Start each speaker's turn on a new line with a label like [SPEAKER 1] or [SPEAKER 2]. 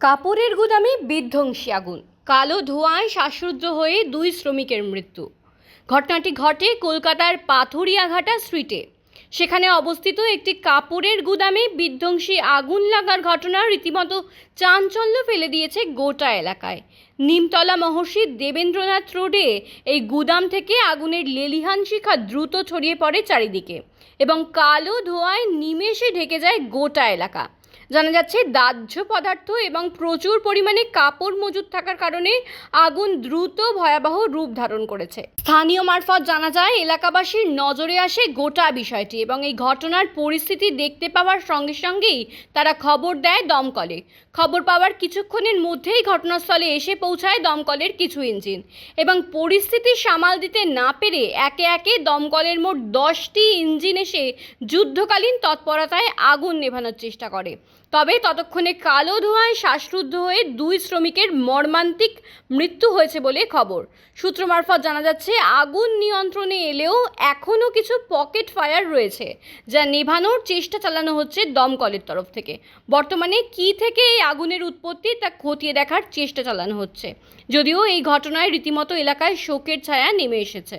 [SPEAKER 1] কাপড়ের গুদামে বিধ্বংসী আগুন। কালো ধোঁয়ায় শ্বাসরুদ্ধ হয়ে দুই শ্রমিকের মৃত্যু। ঘটনাটি ঘটে কলকাতার পাথুরিয়াঘাটা স্ট্রিটে। সেখানে অবস্থিত একটি কাপড়ের গুদামে বিধ্বংসী আগুন লাগার ঘটনা রীতিমতো চাঞ্চল্য ফেলে দিয়েছে গোটা এলাকায়। নিমতলা মহর্ষি দেবেন্দ্রনাথ রোডে এই গুদাম থেকে আগুনের লেলিহান শিখা দ্রুত ছড়িয়ে পড়ে চারিদিকে এবং কালো ধোঁয়ায় নিমেষে ঢেকে যায় গোটা এলাকা। জানা যাচ্ছে, দাহ্য পদার্থ এবং প্রচুর পরিমাণে কাপড় মজুদ থাকার কারণে আগুন দ্রুত ভয়াবহ রূপ ধারণ করেছে। স্থানীয় মারফত জানা যায়, এলাকাবাসীর নজরে আসে গোটা বিষয়টি এবং এই ঘটনার পরিস্থিতি দেখতে পাওয়ার সঙ্গে সঙ্গেই তারা খবর দেয় দমকলে। খবর পাওয়ার কিছুক্ষণের মধ্যেই ঘটনাস্থলে এসে পৌঁছায় দমকলের কিছু ইঞ্জিন এবং পরিস্থিতি সামাল দিতে না পেরে একে একে দমকলের মোট দশটি ইঞ্জিন এসে যুদ্ধকালীন তৎপরতায় আগুন নেভানোর চেষ্টা করে। তবে ততক্ষণে কালো ধোঁয়ায় শ্বাসরুদ্ধ হয়ে দুই শ্রমিকের মর্মান্তিক মৃত্যু হয়েছে বলে খবর। সূত্র মারফত জানা যাচ্ছে, আগুন নিয়ন্ত্রণে এলেও এখনও কিছু পকেট ফায়ার রয়েছে, যা নেভানোর চেষ্টা চালানো হচ্ছে দমকলের তরফ থেকে। বর্তমানে কি থেকে এই আগুনের উৎপত্তি তা খতিয়ে দেখার চেষ্টা চালানো হচ্ছে। যদিও এই ঘটনায় রীতিমতো এলাকায় শোকের ছায়া নেমে এসেছে।